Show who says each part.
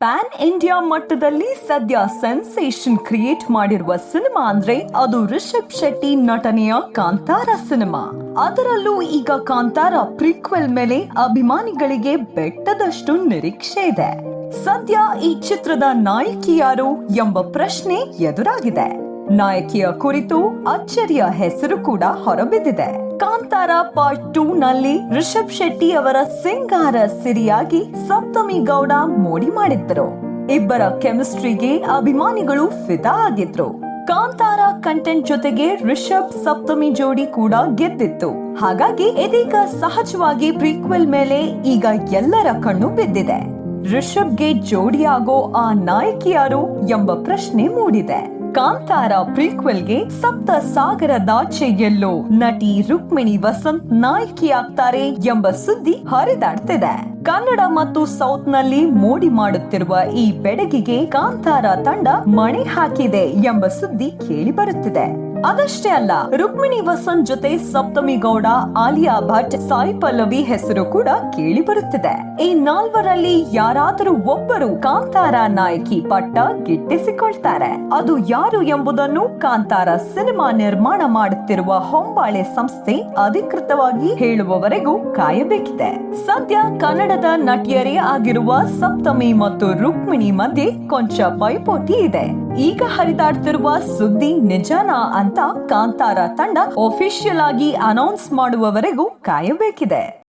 Speaker 1: PAN India ಮಟ್ಟದಲ್ಲಿ ಸದ್ಯ sensation create ಮಾಡಿರುವ ಸಿನಿಮಾ ಅಂದ್ರೆ ಅದು ರಿಷಬ್ ಶೆಟ್ಟಿ ನಟನೆಯ ಕಾಂತಾರ ಸಿನಿಮಾ ಅದರಲ್ಲೂ ಈಗ ಕಾಂತಾರ ಪ್ರಿಕ್ವೆಲ್ ಮೇಲೆ ಅಭಿಮಾನಿಗಳಿಗೆ ಬೆಟ್ಟದಷ್ಟು ನಿರೀಕ್ಷೆ ಇದೆ. ಸದ್ಯ ಈ ಚಿತ್ರದ ನಾಯಕಿ ಯಾರು ಎಂಬ ಪ್ರಶ್ನೆ ಎದುರಾಗಿದೆ. ನಾಯಕಿಯ ಕುರಿತು ಅಚ್ಚರಿಯ ಹೆಸರು ಕೂಡ ಹೊರಬಿದ್ದಿದೆ. ಕಾಂತಾರ ಪಾರ್ಟ್ ಟೂ ನಲ್ಲಿ ರಿಷಬ್ ಶೆಟ್ಟಿ ಅವರ ಸಿಂಗಾರ ಸಿರಿಯಾಗಿ ಸಪ್ತಮಿ ಗೌಡ ಮೋಡಿ ಮಾಡಿದ್ದರು. ಇಬ್ಬರ ಕೆಮಿಸ್ಟ್ರಿಗೆ ಅಭಿಮಾನಿಗಳು ಫಿದಾ ಆಗಿದ್ರು. ಕಾಂತಾರ ಕಂಟೆಂಟ್ ಜೊತೆಗೆ ರಿಷಬ್ ಸಪ್ತಮಿ ಜೋಡಿ ಕೂಡ ಗೆದ್ದಿತ್ತು. ಹಾಗಾಗಿ ಇದೀಗ ಸಹಜವಾಗಿ ಪ್ರೀಕ್ವೆಲ್ ಮೇಲೆ ಈಗ ಎಲ್ಲರ ಕಣ್ಣು ಬಿದ್ದಿದೆ. ರಿಷಬ್ಗೆ ಜೋಡಿಯಾಗೋ ಆ ನಾಯಕಿ ಯಾರು ಎಂಬ ಪ್ರಶ್ನೆ ಮೂಡಿದೆ. ಕಾಂತಾರ ಪ್ರೀಕ್ವೆಲ್ಗೆ ಸಪ್ತ ಸಾಗರದಾಚೆ ಎಲ್ಲೋ ನಟಿ ರುಕ್ಮಿಣಿ ವಸಂತ್ ನಾಯಕಿಯಾಗ್ತಾರೆ ಎಂಬ ಸುದ್ದಿ ಹರಿದಾಡ್ತಿದೆ. ಕನ್ನಡ ಮತ್ತು ಸೌತ್ನಲ್ಲಿ ಮೋಡಿ ಮಾಡುತ್ತಿರುವ ಈ ಬೆಡಗಿಗೆ ಕಾಂತಾರ ತಂಡ ಮಣೆ ಹಾಕಿದೆ ಎಂಬ ಸುದ್ದಿ ಕೇಳಿ ಬರುತ್ತಿದೆ. ಅದಷ್ಟೇ ಅಲ್ಲ, ರುಕ್ಮಿಣಿ ವಸಂತ್ ಜೊತೆ ಸಪ್ತಮಿ ಗೌಡ ಆಲಿಯಾ ಭಟ್, ಸಾಯಿ ಪಲ್ಲವಿ ಹೆಸರು ಕೂಡ ಕೇಳಿ ಬರುತ್ತಿದೆ. ಈ ನಾಲ್ವರಲ್ಲಿ ಯಾರಾದರೂ ಒಬ್ಬರು ಕಾಂತಾರ ನಾಯಕಿ ಪಟ್ಟ ಗಿಟ್ಟಿಸಿಕೊಳ್ತಾರೆ. ಅದು ಯಾರು ಎಂಬುದನ್ನು ಕಾಂತಾರ ಸಿನಿಮಾ ನಿರ್ಮಾಣ ಮಾಡುತ್ತಿರುವ ಹೊಂಬಾಳೆ ಸಂಸ್ಥೆ ಅಧಿಕೃತವಾಗಿ ಹೇಳುವವರೆಗೂ ಕಾಯಬೇಕಿದೆ. ಸದ್ಯ ಕನ್ನಡದ ನಟಿಯರೇ ಆಗಿರುವ ಸಪ್ತಮಿ ಮತ್ತು ರುಕ್ಮಿಣಿ ಮಧ್ಯೆ ಕೊಂಚ ಪೈಪೋಟಿ ಇದೆ. ಈಗ ಹರಿದಾಡ್ತಿರುವ ಸುದ್ದಿ ನಿಜಾನಾ ಅಂತ ಕಾಂತಾರ ತಂಡ ಒಫಿಷಿಯಲ್ ಆಗಿ ಅನೌನ್ಸ್ ಮಾಡುವವರೆಗೂ ಕಾಯಬೇಕಿದೆ.